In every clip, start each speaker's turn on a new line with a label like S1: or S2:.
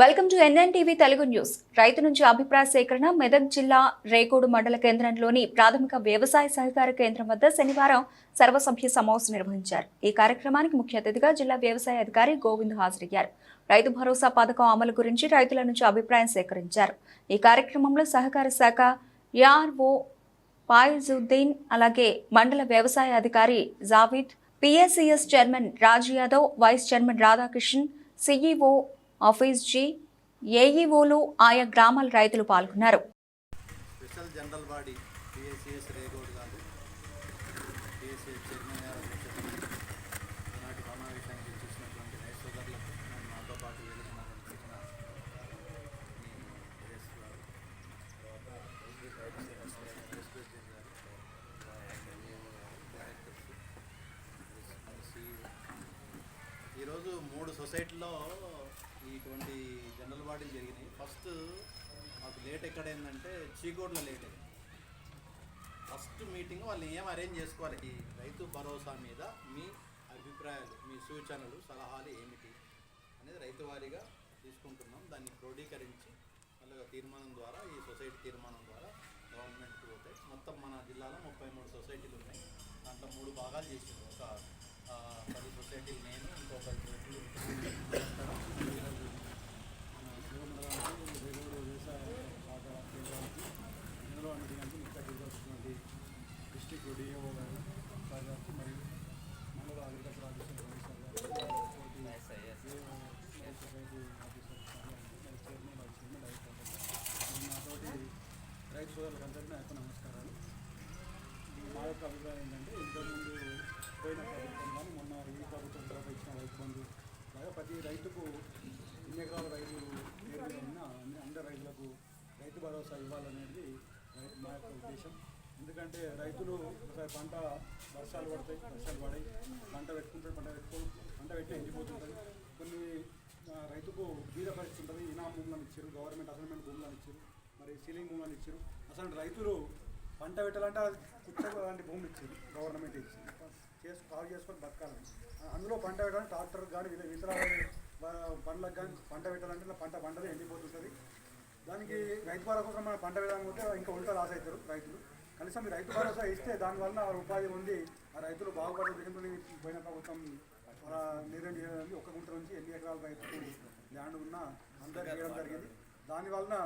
S1: Welcome to NNTV Telugu news. రైతు నుంచి అభిప్రాయ సేకరణ మెదక్ జిల్లా రేకోడు మండల కేంద్రంలోని ప్రాథమిక వ్యవసాయ సహకార కేంద్రం వద్ద శనివారం సర్వసభ్య సమావేశం నిర్వహించారు. ఈ కార్యక్రమానికి ముఖ్య అతిథిగా జిల్లా వ్యవసాయ అధికారి గోవింద్ హాజరయ్యారు. రైతు భరోసా పథకం అమలు గురించి రైతుల నుంచి అభిప్రాయం సేకరించారు. ఈ కార్యక్రమంలో సహకార శాఖ యార్ఓ పాయిజుద్దీన్ అలాగే మండల వ్యవసాయ అధికారి Javeed PSCS chairman Raj Yadav vice chairman Radhakrishnan CEO office G ఏఈఓలు ఆయా గ్రామాల రైతులు పాల్గొన్నారు
S2: special general body PSCS Regode గారు పిఎస్సిఎస్ చైర్మన్ గారు ఈనాటి సమావేశానికి చూసినటువంటి రైతు సోదరులకు మాతో పాటు ఈరోజు మూడు సొసైటీలో ఇటువంటి జనరల్ బాడీలు జరిగినాయి. ఫస్ట్ మాకు లేట్ ఎక్కడైందంటే చీకోట్లో లేట్ అయింది. ఫస్ట్ మీటింగ్ వాళ్ళు ఏం అరేంజ్ చేసుకోవాలి? ఈ రైతు భరోసా మీద మీ అభిప్రాయాలు మీ సూచనలు సలహాలు ఏమిటి అనేది రైతు వారీగా తీసుకుంటున్నాం. దాన్ని క్రోడీకరించి మళ్ళీ తీర్మానం ద్వారా ఈ సొసైటీ తీర్మానం ద్వారా గవర్నమెంట్కి పోతాయి మొత్తం మన జిల్లాలో ముప్పై మూడు సొసైటీలు ఉన్నాయి. దాంట్లో మూడు భాగాలు చేసింది. ఒక పది సొసైటీలు నేను ఇంకో పది సొసైటీలు
S3: ఇందులో అన్నిటికంటే ముఖ్య అతిథిగా వచ్చినటువంటి డిస్టిక్ డిఏఓ గారు సార్ గారికి మరియు మండల అగ్రికల్చర్ ఆఫీసర్ రవి సార్ గారు తోటి ఏ సొసైటీ ఆఫీసర్ సార్ గారు, చైర్మన్ వైస్ చైర్మన్ డైరెక్టర్ గారు. మరియు నాతోటి రైతు సోదరులకు అందరికీ నా యొక్క నమస్కారాలు మా యొక్క అభిప్రాయం ఏంటంటే ఇంతకుముందు పోయిన ప్రభుత్వం కానీ మొన్న ఈ ప్రభుత్వం తర్వాత ఇచ్చిన రైతు బంధు. లాగా ప్రతి రైతుకు ఎన్ని ఎకరాల రైతులు ఉన్న అన్ని అందరి రైతులకు రైతు భరోసా ఇవ్వాలనేది మా యొక్క ఉద్దేశం. ఎందుకంటే రైతులు ఒకసారి పంట వర్షాలు పడతాయి వర్షాలు పడాయి పంట పెట్టుకుంటారు పంట పెట్టుకో పంట పెట్టి ఎండిపోతుంటుంది. కొన్ని రైతుకు బీద పరిస్థితి ఉంటుంది. ఇనా భూములను ఇచ్చారు గవర్నమెంట్ అసైన్మెంట్ భూములను ఇచ్చారు మరి సీలింగ్ భూములను ఇచ్చారు అసలు రైతులు పంట పెట్టాలంటే అది కుట్టకు అలాంటి భూమి ఇచ్చింది గవర్నమెంట్ ఇచ్చింది. చేసు సాగు చేసుకొని బతకాలని అందులో పంట పెట్టాలంటే ట్రాక్టర్ కానీ విత్తనాలు పండ్లకు కానీ పంట పెట్టాలంటే పంట పంటలు ఎండిపోతుంటుంది. దానికి రైతు భరోసా కోసం మనం పంట వేయడానికి ఇంకా ఉల్టా లాస్ అవుతారు రైతులు. కనీసం ఈ రైతు భరోసా ఇస్తే దానివల్ల ఉపాధి ఉంది ఆ రైతులు బాగుపడే ఉద్దేశంతో పోయిన ప్రభుత్వం అలా నిర్ణయం ఒక గుంట నుంచి ఎన్ని ఎకరాల రైతులు ల్యాండ్ ఉన్నా అందరికీ చేయడం జరిగింది. దానివలన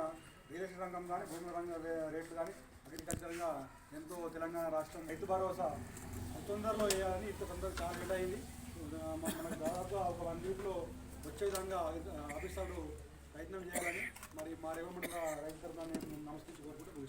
S3: రియల్ ఎస్టేట్ రంగం కానీ భూమి రంగ రేట్లు కానీ అగ్రికల్చర్గా ఎంతో తెలంగాణ రాష్ట్రం రైతు భరోసా తొందరలో వేయాలని ఇంత తొందరగా చాలా లేట్ అయింది. మనకు దాదాపు ఒక వన్ వీక్లో వచ్చే విధంగా ఆఫీసర్లు ప్రయత్నం చేయాలని మరి మా రేవమండల రైతు తరఫున నేను నమస్కరించి కోరుకుంటూ